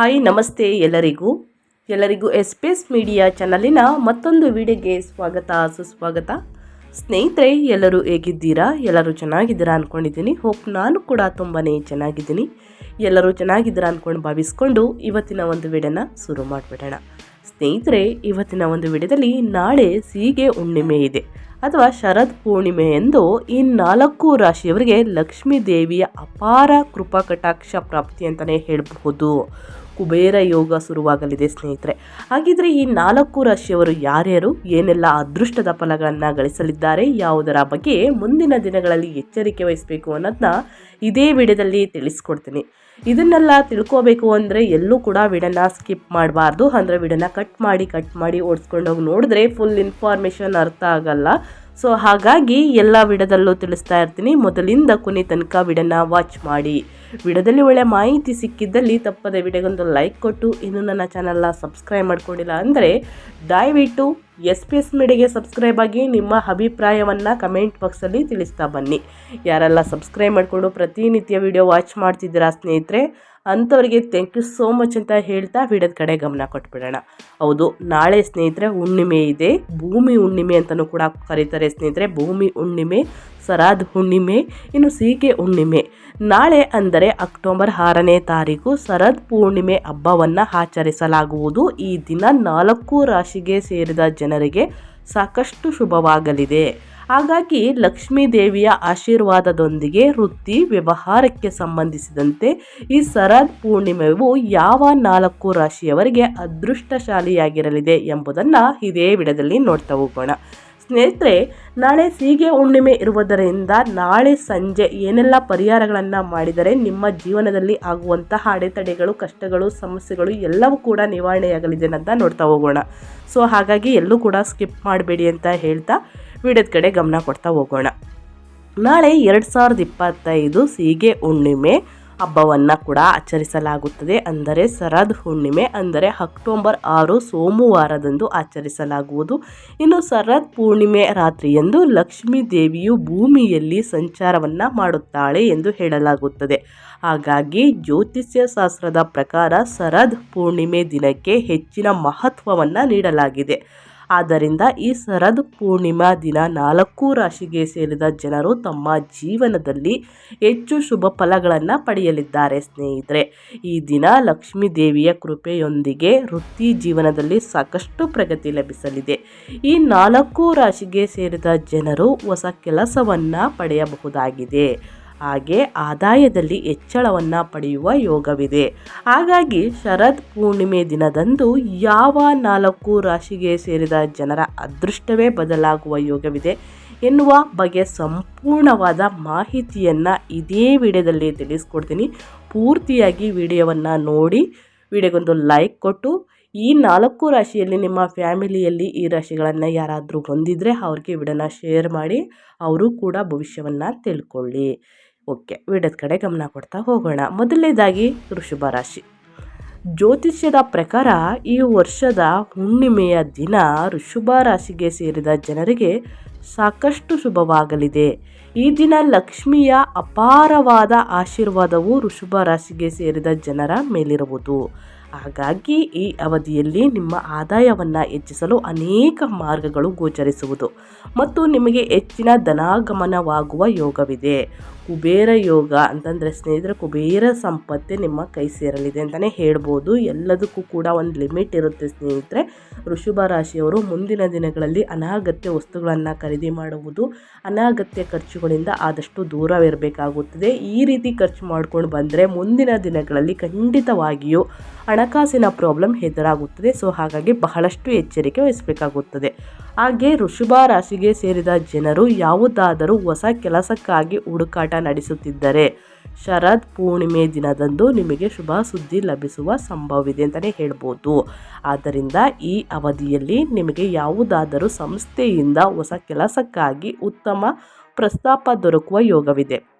Hi, ನಮಸ್ತೆ ಎಲ್ಲರಿಗೂ. ಎಲ್ಲರಿಗೂ ಎಸ್ಪೇಸ್ ಮೀಡಿಯಾ ಚಾನಲಿನ ಮತ್ತೊಂದು ವಿಡಿಯೋಗೆ ಸ್ವಾಗತ, ಸುಸ್ವಾಗತ. ಸ್ನೇಹಿತರೆ, ಎಲ್ಲರೂ ಹೇಗಿದ್ದೀರಾ? ಎಲ್ಲರೂ ಚೆನ್ನಾಗಿದ್ದೀರಾ ಅಂದ್ಕೊಂಡಿದ್ದೀನಿ ಹೋಪ್ ನಾನು ಕೂಡ ತುಂಬಾ ಚೆನ್ನಾಗಿದ್ದೀನಿ. ಎಲ್ಲರೂ ಚೆನ್ನಾಗಿದ್ದೀರಾ ಅಂದ್ಕೊಂಡು ಭಾವಿಸ್ಕೊಂಡು ಇವತ್ತಿನ ಒಂದು ವಿಡಿಯೋನ ಶುರು ಮಾಡಿಬಿಡೋಣ. ಸ್ನೇಹಿತರೆ, ಇವತ್ತಿನ ಒಂದು ವಿಡಿಯೋದಲ್ಲಿ ನಾಳೆ ಸೀಗೆ ಹುಣ್ಣಿಮೆ ಇದೆ. ಅಥವಾ ಶರದ್ ಪೂರ್ಣಿಮೆ ಎಂದು ಈ ನಾಲ್ಕು ರಾಶಿಯವರಿಗೆ ಲಕ್ಷ್ಮೀ ದೇವಿಯ ಅಪಾರ ಕೃಪಾ ಕಟಾಕ್ಷ ಪ್ರಾಪ್ತಿ ಅಂತಲೇ ಹೇಳಬಹುದು. ಕುಬೇರ ಯೋಗ ಶುರುವಾಗಲಿದೆ ಸ್ನೇಹಿತರೆ. ಹಾಗಿದ್ರೆ ಈ ನಾಲ್ಕು ರಾಶಿಯವರು ಯಾರ್ಯಾರು? ಏನೆಲ್ಲ ಅದೃಷ್ಟದ ಫಲಗಳನ್ನು ಗಳಿಸಲಿದ್ದಾರೆ? ಯಾವುದರ ಬಗ್ಗೆ ಮುಂದಿನ ದಿನಗಳಲ್ಲಿ ಎಚ್ಚರಿಕೆ ವಹಿಸಬೇಕು ಅನ್ನೋದನ್ನ ಇದೇ ವಿಡಿಯೋದಲ್ಲಿ ತಿಳಿಸ್ಕೊಡ್ತೀನಿ. ಇದನ್ನೆಲ್ಲ ತಿಳ್ಕೋಬೇಕು ಅಂದರೆ ಎಲ್ಲೂ ಕೂಡ ವಿಡನ್ನ ಸ್ಕಿಪ್ ಮಾಡಬಾರ್ದು. ಅಂದರೆ ವಿಡನ್ನ ಕಟ್ ಮಾಡಿ ಕಟ್ ಮಾಡಿ ಓಡಿಸ್ಕೊಂಡೋಗಿ ನೋಡಿದ್ರೆ ಫುಲ್ ಇನ್ಫಾರ್ಮೇಷನ್ ಅರ್ಥ ಆಗಲ್ಲ. ಸೊ ಹಾಗಾಗಿ ಎಲ್ಲ ವಿಡದಲ್ಲೂ ತಿಳಿಸ್ತಾ ಇರ್ತೀನಿ. ಮೊದಲಿಂದ ಕೊನೆ ತನಕ ವಿಡನ್ನ ವಾಚ್ ಮಾಡಿ. ವಿಡದಲ್ಲಿ ಒಳ್ಳೆ ಮಾಹಿತಿ ಸಿಕ್ಕಿದ್ದಲ್ಲಿ ತಪ್ಪದೆ ವಿಡಿಯೋಗೊಂದು ಲೈಕ್ ಕೊಟ್ಟು, ಇನ್ನೂ ನನ್ನ ಚಾನಲ್ನ ಸಬ್ಸ್ಕ್ರೈಬ್ ಮಾಡ್ಕೊಂಡಿಲ್ಲ ಅಂದರೆ ದಯವಿಟ್ಟು ಎಸ್ ಪಿ ಎಸ್ ಮೀಡಿಯಾಗೆ ಸಬ್ಸ್ಕ್ರೈಬ್ ಆಗಿ ನಿಮ್ಮ ಅಭಿಪ್ರಾಯವನ್ನು ಕಮೆಂಟ್ ಬಾಕ್ಸಲ್ಲಿ ತಿಳಿಸ್ತಾ ಬನ್ನಿ. ಯಾರೆಲ್ಲ ಸಬ್ಸ್ಕ್ರೈಬ್ ಮಾಡಿಕೊಂಡು ಪ್ರತಿನಿತ್ಯ ವಿಡಿಯೋ ವಾಚ್ ಮಾಡ್ತಿದ್ದೀರಾ ಸ್ನೇಹಿತರೆ ಅಂಥವರಿಗೆ ಥ್ಯಾಂಕ್ ಯು ಸೋ ಮಚ್ ಅಂತ ಹೇಳ್ತಾ ವಿಡಿಯೋದ ಕಡೆ ಗಮನ ಕೊಟ್ಬಿಡೋಣ. ಹೌದು, ನಾಳೆ ಸ್ನೇಹಿತರೆ ಹುಣ್ಣಿಮೆ ಇದೆ. ಭೂಮಿ ಹುಣ್ಣಿಮೆ ಅಂತಲೂ ಕೂಡ ಕರೀತಾರೆ ಸ್ನೇಹಿತರೆ. ಭೂಮಿ ಹುಣ್ಣಿಮೆ ಸರಾದ್ ಹುಣ್ಣಿಮೆ, ಇನ್ನು ಸೀಗೆ ಹುಣ್ಣಿಮೆ. ನಾಳೆ ಅಂದರೆ ಅಕ್ಟೋಬರ್ ಆರನೇ ತಾರೀಕು ಶರದ್ ಪೂರ್ಣಿಮೆ ಹಬ್ಬವನ್ನು ಆಚರಿಸಲಾಗುವುದು. ಈ ದಿನ ನಾಲ್ಕು ರಾಶಿಗೆ ಸೇರಿದ ಜನರಿಗೆ ಸಾಕಷ್ಟು ಶುಭವಾಗಲಿದೆ. ಹಾಗಾಗಿ ಲಕ್ಷ್ಮೀ ದೇವಿಯ ಆಶೀರ್ವಾದದೊಂದಿಗೆ ವೃತ್ತಿ ವ್ಯವಹಾರಕ್ಕೆ ಸಂಬಂಧಿಸಿದಂತೆ ಈ ಶರದ್ ಪೂರ್ಣಿಮೆಯು ಯಾವ ನಾಲ್ಕು ರಾಶಿಯವರಿಗೆ ಅದೃಷ್ಟಶಾಲಿಯಾಗಿರಲಿದೆ ಎಂಬುದನ್ನು ಇದೇ ವಿಡದಲ್ಲಿ ನೋಡ್ತಾ ಹೋಗೋಣ. ಸ್ನೇಹಿತರೆ, ನಾಳೆ ಸೀಗೆ ಹುಣ್ಣಿಮೆ ಇರುವುದರಿಂದ ನಾಳೆ ಸಂಜೆ ಏನೆಲ್ಲ ಪರಿಹಾರಗಳನ್ನು ಮಾಡಿದರೆ ನಿಮ್ಮ ಜೀವನದಲ್ಲಿ ಆಗುವಂತಹ ಅಡೆತಡೆಗಳು, ಕಷ್ಟಗಳು, ಸಮಸ್ಯೆಗಳು ಎಲ್ಲವೂ ಕೂಡ ನಿವಾರಣೆಯಾಗಲಿದೆ ಅಂತ ನೋಡ್ತಾ ಹೋಗೋಣ. ಸೊ ಹಾಗಾಗಿ ಎಲ್ಲೂ ಕೂಡ ಸ್ಕಿಪ್ ಮಾಡಬೇಡಿ ಅಂತ ಹೇಳ್ತಾ ವಿಡಿಯೋದ ಕಡೆ ಗಮನ ಕೊಡ್ತಾ ಹೋಗೋಣ. ನಾಳೆ ಎರಡು ಸಾವಿರದ ಇಪ್ಪತ್ತೈದು ಸೀಗೆ ಹುಣ್ಣಿಮೆ. ಹಬ್ಬವನ್ನು ಕೂಡ ಆಚರಿಸಲಾಗುತ್ತದೆ. ಅಂದರೆ ಸರದ್ ಹುಣ್ಣಿಮೆ, ಅಂದರೆ ಅಕ್ಟೋಬರ್ ಆರು ಸೋಮವಾರದಂದು ಆಚರಿಸಲಾಗುವುದು. ಇನ್ನು ಶರದ್ ಪೂರ್ಣಿಮೆ ರಾತ್ರಿಯಂದು ಲಕ್ಷ್ಮೀ ದೇವಿಯು ಭೂಮಿಯಲ್ಲಿ ಸಂಚಾರವನ್ನು ಮಾಡುತ್ತಾಳೆ ಎಂದು ಹೇಳಲಾಗುತ್ತದೆ. ಹಾಗಾಗಿ ಜ್ಯೋತಿಷ್ಯ ಶಾಸ್ತ್ರದ ಪ್ರಕಾರ ಶರದ್ ಪೂರ್ಣಿಮೆ ದಿನಕ್ಕೆ ಹೆಚ್ಚಿನ ಮಹತ್ವವನ್ನು ನೀಡಲಾಗಿದೆ. ಆದ್ದರಿಂದ ಈ ಶರದ್ ಪೂರ್ಣಿಮಾ ದಿನ ನಾಲ್ಕು ರಾಶಿಗೆ ಸೇರಿದ ಜನರು ತಮ್ಮ ಜೀವನದಲ್ಲಿ ಹೆಚ್ಚು ಶುಭ ಫಲಗಳನ್ನು ಪಡೆಯಲಿದ್ದಾರೆ ಸ್ನೇಹಿತರೆ. ಈ ದಿನ ಲಕ್ಷ್ಮೀ ದೇವಿಯ ಕೃಪೆಯೊಂದಿಗೆ ವೃತ್ತಿ ಜೀವನದಲ್ಲಿ ಸಾಕಷ್ಟು ಪ್ರಗತಿ ಲಭಿಸಲಿದೆ. ಈ ನಾಲ್ಕು ರಾಶಿಗೆ ಸೇರಿದ ಜನರು ಹೊಸ ಕೆಲಸವನ್ನು ಪಡೆಯಬಹುದಾಗಿದೆ. ಹಾಗೆ ಆದಾಯದಲ್ಲಿ ಹೆಚ್ಚಳವನ್ನು ಪಡೆಯುವ ಯೋಗವಿದೆ. ಹಾಗಾಗಿ ಶರದ್ ಪೂರ್ಣಿಮೆ ದಿನದಂದು ಯಾವ ನಾಲ್ಕು ರಾಶಿಗೆ ಸೇರಿದ ಜನರ ಅದೃಷ್ಟವೇ ಬದಲಾಗುವ ಯೋಗವಿದೆ ಎನ್ನುವ ಬಗ್ಗೆ ಸಂಪೂರ್ಣವಾದ ಮಾಹಿತಿಯನ್ನು ಇದೇ ವಿಡಿಯೋದಲ್ಲಿ ತಿಳಿಸ್ಕೊಡ್ತೀನಿ. ಪೂರ್ತಿಯಾಗಿ ವಿಡಿಯೋವನ್ನು ನೋಡಿ, ವಿಡಿಯೋಗೊಂದು ಲೈಕ್ ಕೊಟ್ಟು, ಈ ನಾಲ್ಕು ರಾಶಿಯಲ್ಲಿ ನಿಮ್ಮ ಫ್ಯಾಮಿಲಿಯಲ್ಲಿ ಈ ರಾಶಿಗಳನ್ನು ಯಾರಾದರೂ ಹೊಂದಿದರೆ ಅವ್ರಿಗೆ ವಿಡನ ಶೇರ್ ಮಾಡಿ, ಅವರು ಕೂಡ ಭವಿಷ್ಯವನ್ನು ತಿಳ್ಕೊಳ್ಳಿ. ಓಕೆ ವಿಡದ ಕಡೆ ಗಮನ ಕೊಡ್ತಾ ಹೋಗೋಣ. ಮೊದಲನೇದಾಗಿ ವೃಷಭ ರಾಶಿ. ಜ್ಯೋತಿಷ್ಯದ ಪ್ರಕಾರ ಈ ವರ್ಷದ ಹುಣ್ಣಿಮೆಯ ದಿನ ಋಷಭ ರಾಶಿಗೆ ಸೇರಿದ ಜನರಿಗೆ ಸಾಕಷ್ಟು ಶುಭವಾಗಲಿದೆ. ಈ ದಿನ ಲಕ್ಷ್ಮಿಯ ಅಪಾರವಾದ ಆಶೀರ್ವಾದವು ಋಷಭ ರಾಶಿಗೆ ಸೇರಿದ ಜನರ ಮೇಲಿರುವುದು. ಹಾಗಾಗಿ ಈ ಅವಧಿಯಲ್ಲಿ ನಿಮ್ಮ ಆದಾಯವನ್ನು ಹೆಚ್ಚಿಸಲು ಅನೇಕ ಮಾರ್ಗಗಳು ಗೋಚರಿಸುವುದು ಮತ್ತು ನಿಮಗೆ ಹೆಚ್ಚಿನ ಧನಾಗಮನವಾಗುವ ಯೋಗವಿದೆ. ಕುಬೇರ ಯೋಗ ಅಂತಂದರೆ ಸ್ನೇಹಿತರೆ, ಕುಬೇರ ಸಂಪತ್ತೆ ನಿಮ್ಮ ಕೈ ಸೇರಲಿದೆ ಅಂತಲೇ ಹೇಳ್ಬೋದು. ಎಲ್ಲದಕ್ಕೂ ಕೂಡ ಒಂದು ಲಿಮಿಟ್ ಇರುತ್ತೆ ಸ್ನೇಹಿತರೆ. ಋಷಭ ರಾಶಿಯವರು ಮುಂದಿನ ದಿನಗಳಲ್ಲಿ ಅನಾಗತ್ಯ ವಸ್ತುಗಳನ್ನು ಖರೀದಿ ಮಾಡುವುದು, ಅನಾಗತ್ಯ ಖರ್ಚುಗಳಿಂದ ಆದಷ್ಟು ದೂರವಿರಬೇಕಾಗುತ್ತದೆ. ಈ ರೀತಿ ಖರ್ಚು ಮಾಡ್ಕೊಂಡು ಬಂದರೆ ಮುಂದಿನ ದಿನಗಳಲ್ಲಿ ಖಂಡಿತವಾಗಿಯೂ ಹಣಕಾಸಿನ ಪ್ರಾಬ್ಲಮ್ ಎದುರಾಗುತ್ತದೆ. ಸೊ, ಹಾಗಾಗಿ ಬಹಳಷ್ಟು ಎಚ್ಚರಿಕೆ ವಹಿಸಬೇಕಾಗುತ್ತದೆ. ಹಾಗೆ ಋಷಭ ರಾಶಿಗೆ ಸೇರಿದ ಜನರು ಯಾವುದಾದರೂ ಹೊಸ ಕೆಲಸಕ್ಕಾಗಿ ಹುಡುಕಾಟ ನಡೆಸುತ್ತಿದ್ದರೆ. ಶರದ್ ಪೂರ್ಣಿಮೆ ದಿನದಂದು ನಿಮಗೆ ಶುಭ ಸುದ್ದಿ ಲಭಿಸುವ ಸಂಭವವಿದೆ ಅಂತಲೇ ಹೇಳ್ಬೋದು. ಆದ್ದರಿಂದ ಈ ಅವಧಿಯಲ್ಲಿ ನಿಮಗೆ ಯಾವುದಾದರೂ ಸಂಸ್ಥೆಯಿಂದ ಹೊಸ ಕೆಲಸಕ್ಕಾಗಿ ಉತ್ತಮ ಪ್ರಸ್ತಾಪ ದೊರಕುವ ಯೋಗವಿದೆ.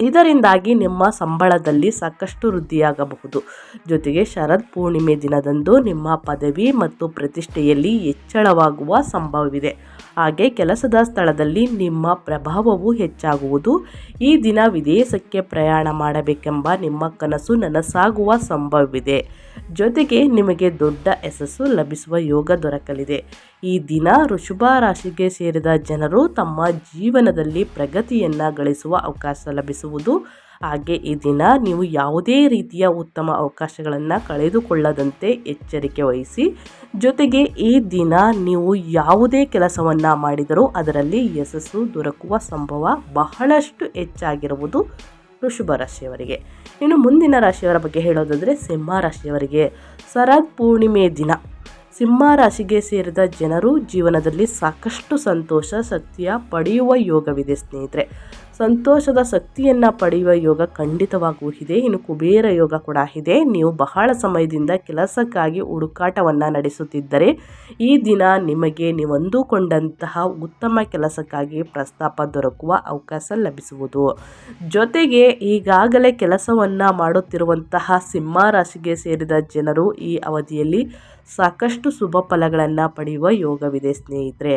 ಇದರಿಂದಾಗಿ ನಿಮ್ಮ ಸಂಬಳದಲ್ಲಿ ಸಾಕಷ್ಟು ವೃದ್ಧಿಯಾಗಬಹುದು. ಜೊತೆಗೆ ಶರದ್ ಪೂರ್ಣಿಮೆ ದಿನದಂದು ನಿಮ್ಮ ಪದವಿ ಮತ್ತು ಪ್ರತಿಷ್ಠೆಯಲ್ಲಿ ಹೆಚ್ಚಳವಾಗುವ ಸಂಭವವಿದೆ. ಹಾಗೆ ಕೆಲಸದ ಸ್ಥಳದಲ್ಲಿ ನಿಮ್ಮ ಪ್ರಭಾವವು ಹೆಚ್ಚಾಗುವುದು. ಈ ದಿನ ವಿದೇಶಕ್ಕೆ ಪ್ರಯಾಣ ಮಾಡಬೇಕೆಂಬ ನಿಮ್ಮ ಕನಸು ನನಸಾಗುವ ಸಂಭವವಿದೆ. ಜೊತೆಗೆ ನಿಮಗೆ ದೊಡ್ಡ ಯಶಸ್ಸು ಲಭಿಸುವ ಯೋಗ ದೊರಕಲಿದೆ. ಈ ದಿನ ಋಷಭ ರಾಶಿಗೆ ಸೇರಿದ ಜನರು ತಮ್ಮ ಜೀವನದಲ್ಲಿ ಪ್ರಗತಿಯನ್ನು ಗಳಿಸುವ ಅವಕಾಶ ಲಭಿಸುವುದು ಹಾಗೆ ಈ ದಿನ ನೀವು ಯಾವುದೇ ರೀತಿಯ ಉತ್ತಮ ಅವಕಾಶಗಳನ್ನು ಕಳೆದುಕೊಳ್ಳದಂತೆ ಎಚ್ಚರಿಕೆ ವಹಿಸಿ. ಜೊತೆಗೆ ಈ ದಿನ ನೀವು ಯಾವುದೇ ಕೆಲಸವನ್ನು ಮಾಡಿದರೂ ಅದರಲ್ಲಿ ಯಶಸ್ಸು ದೊರಕುವ ಸಂಭವ ಬಹಳಷ್ಟು ಹೆಚ್ಚಾಗಿರುವುದು ವೃಷಭ ರಾಶಿಯವರಿಗೆ. ಇನ್ನು ಮುಂದಿನ ರಾಶಿಯವರ ಬಗ್ಗೆ ಹೇಳೋದಾದರೆ ಸಿಂಹ ರಾಶಿಯವರಿಗೆ. ಶರದ್ ಪೂರ್ಣಿಮೆ ದಿನ. ಸಿಂಹ ರಾಶಿಗೆ ಸೇರಿದ ಜನರು ಜೀವನದಲ್ಲಿ ಸಾಕಷ್ಟು ಸಂತೋಷ, ಸತ್ಯ ಪಡೆಯುವ ಯೋಗವಿದೆ ಸ್ನೇಹಿತರೆ. ಸಂತೋಷದ ಶಕ್ತಿಯನ್ನು ಪಡೆಯುವ ಯೋಗ ಖಂಡಿತವಾಗೂ ಇದೆ ಇನ್ನು ಕುಬೇರ ಯೋಗ ಕೂಡ ಇದೆ. ನೀವು ಬಹಳ ಸಮಯದಿಂದ ಕೆಲಸಕ್ಕಾಗಿ ಹುಡುಕಾಟವನ್ನು ನಡೆಸುತ್ತಿದ್ದರೆ, ಈ ದಿನ ನಿಮಗೆ ನೀವು ಅಂದುಕೊಂಡಂತಹ ಉತ್ತಮ ಕೆಲಸಕ್ಕಾಗಿ ಪ್ರಸ್ತಾಪ ದೊರಕುವ ಅವಕಾಶ ಲಭಿಸುವುದು. ಜೊತೆಗೆ ಈಗಾಗಲೇ ಕೆಲಸವನ್ನು ಮಾಡುತ್ತಿರುವಂತಹ ಸಿಂಹ ರಾಶಿಗೆ ಸೇರಿದ ಜನರು ಈ ಅವಧಿಯಲ್ಲಿ ಸಾಕಷ್ಟು ಶುಭ ಫಲಗಳನ್ನು ಪಡೆಯುವ ಯೋಗವಿದೆ ಸ್ನೇಹಿತರೆ.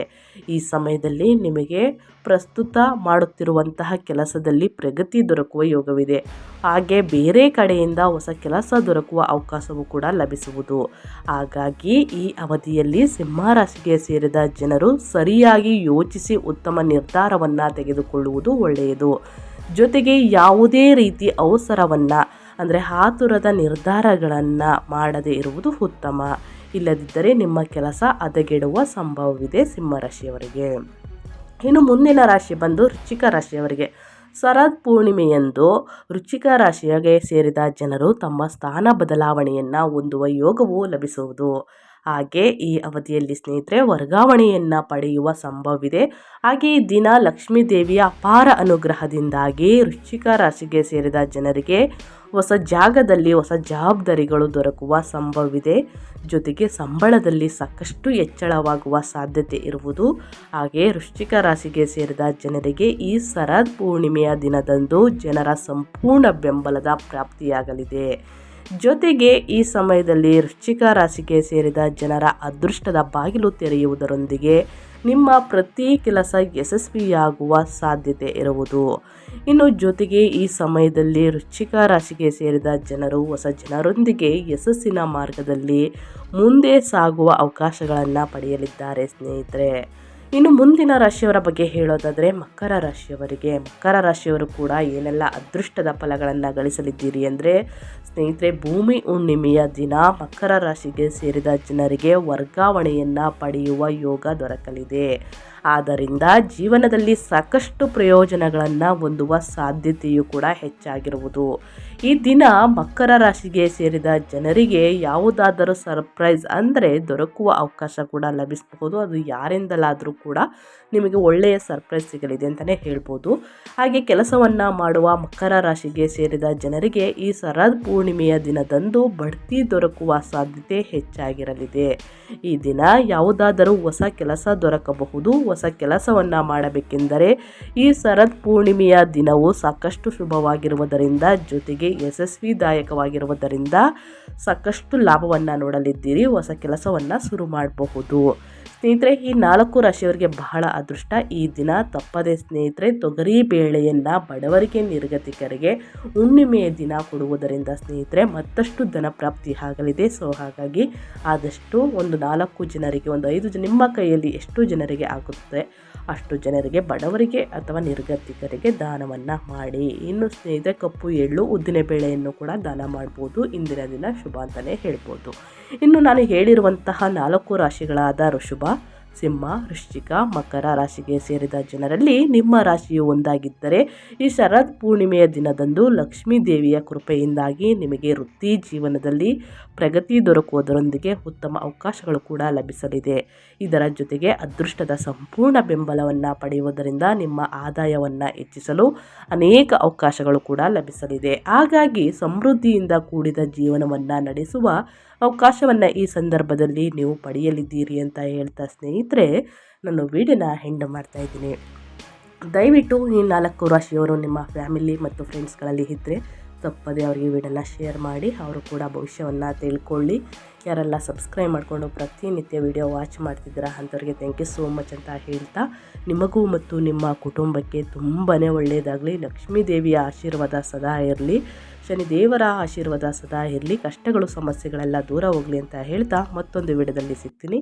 ಈ ಸಮಯದಲ್ಲಿ ನಿಮಗೆ ಪ್ರಸ್ತುತ ಮಾಡುತ್ತಿರುವಂತಹ ಕೆಲಸದಲ್ಲಿ ಪ್ರಗತಿ ದೊರಕುವ ಯೋಗವಿದೆ. ಹಾಗೆ ಬೇರೆ ಕಡೆಯಿಂದ ಹೊಸ ಕೆಲಸ ದೊರಕುವ ಅವಕಾಶವೂ ಕೂಡ ಲಭಿಸುವುದು. ಹಾಗಾಗಿ ಈ ಅವಧಿಯಲ್ಲಿ ಸಿಂಹರಾಶಿಗೆ ಸೇರಿದ ಜನರು ಸರಿಯಾಗಿ ಯೋಚಿಸಿ ಉತ್ತಮ ನಿರ್ಧಾರವನ್ನು ತೆಗೆದುಕೊಳ್ಳುವುದು ಒಳ್ಳೆಯದು. ಜೊತೆಗೆ ಯಾವುದೇ ರೀತಿ ಅವಸರವನ್ನು, ಅಂದರೆ ಆತುರದ ನಿರ್ಧಾರಗಳನ್ನು ಮಾಡದೇ ಇರುವುದು ಉತ್ತಮ. ಇಲ್ಲದಿದ್ದರೆ ನಿಮ್ಮ ಕೆಲಸ ಹದಗೆಡುವ ಸಂಭವವಿದೆ ಸಿಂಹರಾಶಿಯವರಿಗೆ. ಇನ್ನು ಮುಂದಿನ ರಾಶಿ ಬಂದು ರುಚಿಕ ರಾಶಿಯವರಿಗೆ. ಶರದ್ ಪೂರ್ಣಿಮೆಯಂದು ರುಚಿಕ ರಾಶಿಯಾಗೆ ಸೇರಿದ ಜನರು ತಮ್ಮ ಸ್ಥಾನ ಬದಲಾವಣೆಯನ್ನು ಹೊಂದುವ ಯೋಗವು ಲಭಿಸುವುದು. ಹಾಗೆ ಈ ಅವಧಿಯಲ್ಲಿ ಸ್ನೇಹಿತರೆ ವರ್ಗಾವಣೆಯನ್ನು ಪಡೆಯುವ ಸಂಭವವಿದೆ. ಹಾಗೆ ಈ ದಿನ ಲಕ್ಷ್ಮೀ ದೇವಿಯ ಅಪಾರ ಅನುಗ್ರಹದಿಂದಾಗಿ ವೃಶ್ಚಿಕ ರಾಶಿಗೆ ಸೇರಿದ ಜನರಿಗೆ ಹೊಸ ಜಾಗದಲ್ಲಿ ಹೊಸ ಜವಾಬ್ದಾರಿಗಳು ದೊರಕುವ ಸಂಭವವಿದೆ. ಜೊತೆಗೆ ಸಂಬಳದಲ್ಲಿ ಸಾಕಷ್ಟು ಹೆಚ್ಚಳವಾಗುವ ಸಾಧ್ಯತೆ ಇರುವುದು. ಹಾಗೆ ವೃಶ್ಚಿಕ ರಾಶಿಗೆ ಸೇರಿದ ಜನರಿಗೆ ಈ ಸರದ್ ಪೂರ್ಣಿಮೆಯ ದಿನದಂದು ಜನರ ಸಂಪೂರ್ಣ ಬೆಂಬಲದ ಪ್ರಾಪ್ತಿಯಾಗಲಿದೆ. ಜೊತೆಗೆ ಈ ಸಮಯದಲ್ಲಿ ವೃಶ್ಚಿಕ ರಾಶಿಗೆ ಸೇರಿದ ಜನರ ಅದೃಷ್ಟದ ಬಾಗಿಲು ತೆರೆಯುವುದರೊಂದಿಗೆ ನಿಮ್ಮ ಪ್ರತಿ ಕೆಲಸ ಯಶಸ್ವಿಯಾಗುವ ಸಾಧ್ಯತೆ ಇರುವುದು. ಇನ್ನು ಜೊತೆಗೆ ಈ ಸಮಯದಲ್ಲಿ ವೃಶ್ಚಿಕ ರಾಶಿಗೆ ಸೇರಿದ ಜನರು ಹೊಸ ಜನರೊಂದಿಗೆ ಯಶಸ್ಸಿನ ಮಾರ್ಗದಲ್ಲಿ ಮುಂದೆ ಸಾಗುವ ಅವಕಾಶಗಳನ್ನು ಪಡೆಯಲಿದ್ದಾರೆ ಸ್ನೇಹಿತರೆ. ಇನ್ನು ಮುಂದಿನ ರಾಶಿಯವರ ಬಗ್ಗೆ ಹೇಳೋದಾದರೆ ಮಕರ ರಾಶಿಯವರಿಗೆ. ಮಕರ ರಾಶಿಯವರು ಕೂಡ ಏನೆಲ್ಲ ಅದೃಷ್ಟದ ಫಲಗಳನ್ನು ಗಳಿಸಲಿದ್ದೀರಿ ಅಂದರೆ ಸ್ನೇಹಿತರೆ, ಭೂಮಿ ಹುಣ್ಣಿಮೆಯ ದಿನ ಮಕರ ರಾಶಿಗೆ ಸೇರಿದ ಜನರಿಗೆ ವರ್ಗಾವಣೆಯನ್ನು ಪಡೆಯುವ ಯೋಗ ದೊರಕಲಿದೆ. ಆದ್ದರಿಂದ ಜೀವನದಲ್ಲಿ ಸಾಕಷ್ಟು ಪ್ರಯೋಜನಗಳನ್ನು ಹೊಂದುವ ಸಾಧ್ಯತೆಯು ಕೂಡ ಹೆಚ್ಚಾಗಿರುವುದು. ಈ ದಿನ ಮಕರ ರಾಶಿಗೆ ಸೇರಿದ ಜನರಿಗೆ ಯಾವುದಾದರೂ ಸರ್ಪ್ರೈಸ್ ಅಂದರೆ ದೊರಕುವ ಅವಕಾಶ ಕೂಡ ಲಭಿಸಬಹುದು. ಅದು ಯಾರಿಂದಲಾದರೂ ಕೂಡ ನಿಮಗೆ ಒಳ್ಳೆಯ ಸರ್ಪ್ರೈಸ್ ಸಿಗಲಿದೆ ಅಂತಲೇ ಹೇಳ್ಬೋದು. ಹಾಗೆ ಕೆಲಸವನ್ನು ಮಾಡುವ ಮಕರ ರಾಶಿಗೆ ಸೇರಿದ ಜನರಿಗೆ ಈ ಶರದ್ ಪೂರ್ಣಿಮೆಯ ದಿನದಂದು ಬಡ್ತಿ ದೊರಕುವ ಸಾಧ್ಯತೆ ಹೆಚ್ಚಾಗಿರಲಿದೆ. ಈ ದಿನ ಯಾವುದಾದರೂ ಹೊಸ ಕೆಲಸ ದೊರಕಬಹುದು. ಹೊಸ ಕೆಲಸವನ್ನು ಮಾಡಬೇಕೆಂದರೆ ಈ ಶರದ್ ಪೂರ್ಣಿಮೆಯ ದಿನವು ಸಾಕಷ್ಟು ಶುಭವಾಗಿರುವುದರಿಂದ, ಜೊತೆಗೆ ಯಶಸ್ವಿದಾಯಕವಾಗಿರುವುದರಿಂದ ಸಾಕಷ್ಟು ಲಾಭವನ್ನು ನೋಡಲಿದ್ದೀರಿ, ಹೊಸ ಕೆಲಸವನ್ನು ಶುರು ಮಾಡಬಹುದು. ಸ್ನೇಹಿತರೆ, ಈ ನಾಲ್ಕು ರಾಶಿಯವರಿಗೆ ಬಹಳ ಅದೃಷ್ಟ. ಈ ದಿನ ತಪ್ಪದೆ ಸ್ನೇಹಿತರೆ, ತೊಗರಿ ಬೇಳೆಯನ್ನು ಬಡವರಿಗೆ, ನಿರ್ಗತಿಕರಿಗೆ ಹುಣ್ಣಿಮೆಯ ದಿನ ಕೊಡುವುದರಿಂದ ಸ್ನೇಹಿತರೆ, ಮತ್ತಷ್ಟು ಧನ ಪ್ರಾಪ್ತಿ ಆಗಲಿದೆ. ಸೊ, ಹಾಗಾಗಿ ಆದಷ್ಟು ಒಂದು ನಾಲ್ಕು ಜನರಿಗೆ, ಒಂದು ಐದು ಜನ ನಿಮ್ಮ ಕೈಯಲ್ಲಿ ಎಷ್ಟು ಜನರಿಗೆ ಆಗುತ್ತೆ, ಅಷ್ಟು ಜನರಿಗೆ, ಬಡವರಿಗೆ ಅಥವಾ ನಿರ್ಗತಿಕರಿಗೆ ದಾನವನ್ನು ಮಾಡಿ. ಇನ್ನು ಸ್ನೇಹಿತರೆ, ಕಪ್ಪು, ಎಳ್ಳು, ಉದ್ದಿನ ಬೇಳೆಯನ್ನು ಕೂಡ ದಾನ ಮಾಡ್ಬೋದು. ಇಂದಿನ ದಿನ ಶುಭ ಅಂತಲೇ ಹೇಳ್ಬೋದು. ಇನ್ನು ನಾನು ಹೇಳಿರುವಂತಹ ನಾಲ್ಕು ರಾಶಿಗಳಾದ ಋಷಭ ಸಿಂಹ, ವೃಶ್ಚಿಕ, ಮಕರ ರಾಶಿಗೆ ಸೇರಿದ ಜನರಲ್ಲಿ ನಿಮ್ಮ ರಾಶಿಯು ಒಂದಾಗಿದ್ದರೆ ಈ ಶರತ್ ಪೂರ್ಣಿಮೆಯ ದಿನದಂದು ಲಕ್ಷ್ಮೀ ದೇವಿಯ ಕೃಪೆಯಿಂದಾಗಿ ನಿಮಗೆ ವೃತ್ತಿ ಜೀವನದಲ್ಲಿ ಪ್ರಗತಿ ದೊರಕುವುದರೊಂದಿಗೆ ಉತ್ತಮ ಅವಕಾಶಗಳು ಕೂಡ ಲಭಿಸಲಿದೆ. ಇದರ ಜೊತೆಗೆ ಅದೃಷ್ಟದ ಸಂಪೂರ್ಣ ಬೆಂಬಲವನ್ನು ಪಡೆಯುವುದರಿಂದ ನಿಮ್ಮ ಆದಾಯವನ್ನು ಹೆಚ್ಚಿಸಲು ಅನೇಕ ಅವಕಾಶಗಳು ಕೂಡ ಲಭಿಸಲಿದೆ. ಹಾಗಾಗಿ ಸಮೃದ್ಧಿಯಿಂದ ಕೂಡಿದ ಜೀವನವನ್ನು ನಡೆಸುವ ಅವಕಾಶವನ್ನು ಈ ಸಂದರ್ಭದಲ್ಲಿ ನೀವು ಪಡೆಯಲಿದ್ದೀರಿ ಅಂತ ಹೇಳ್ತಾ ಸ್ನೇಹಿತರೆ ನಾನು ವೀಡಿಯೋನ ಹೆಂಡ್ ಮಾಡ್ತಾಯಿದ್ದೀನಿ ದಯವಿಟ್ಟು ಈ ನಾಲ್ಕು ರಾಶಿಯವರು ನಿಮ್ಮ ಫ್ಯಾಮಿಲಿ ಮತ್ತು ಫ್ರೆಂಡ್ಸ್ಗಳಲ್ಲಿ ಇದ್ದರೆ ತಪ್ಪದೆ ಅವರಿಗೆ ವಿಡಿಯೋನ ಶೇರ್ ಮಾಡಿ, ಅವರು ಕೂಡ ಭವಿಷ್ಯವನ್ನು ತಿಳ್ಕೊಳ್ಳಿ. ಯಾರೆಲ್ಲ ಸಬ್ಸ್ಕ್ರೈಬ್ ಮಾಡಿಕೊಂಡು ಪ್ರತಿನಿತ್ಯ ವಿಡಿಯೋ ವಾಚ್ ಮಾಡ್ತಿದ್ದೀರಾ ಅಂಥವ್ರಿಗೆ ಥ್ಯಾಂಕ್ ಯು ಸೋ ಮಚ್ ಅಂತ ಹೇಳ್ತಾ, ನಿಮಗೂ ಮತ್ತು ನಿಮ್ಮ ಕುಟುಂಬಕ್ಕೆ ತುಂಬಾ ಒಳ್ಳೆಯದಾಗಲಿ ಲಕ್ಷ್ಮೀ ದೇವಿಯ ಆಶೀರ್ವಾದ ಸದಾ ಇರಲಿ. ಶನಿದೇವರ ಆಶೀರ್ವಾದ ಸದಾ ಇರಲಿ. ಕಷ್ಟಗಳು, ಸಮಸ್ಯೆಗಳೆಲ್ಲ ದೂರ ಹೋಗಲಿ ಅಂತ ಹೇಳ್ತಾ ಮತ್ತೊಂದು ವಿಡಿಯೋದಲ್ಲಿ ಸಿಗ್ತೀನಿ.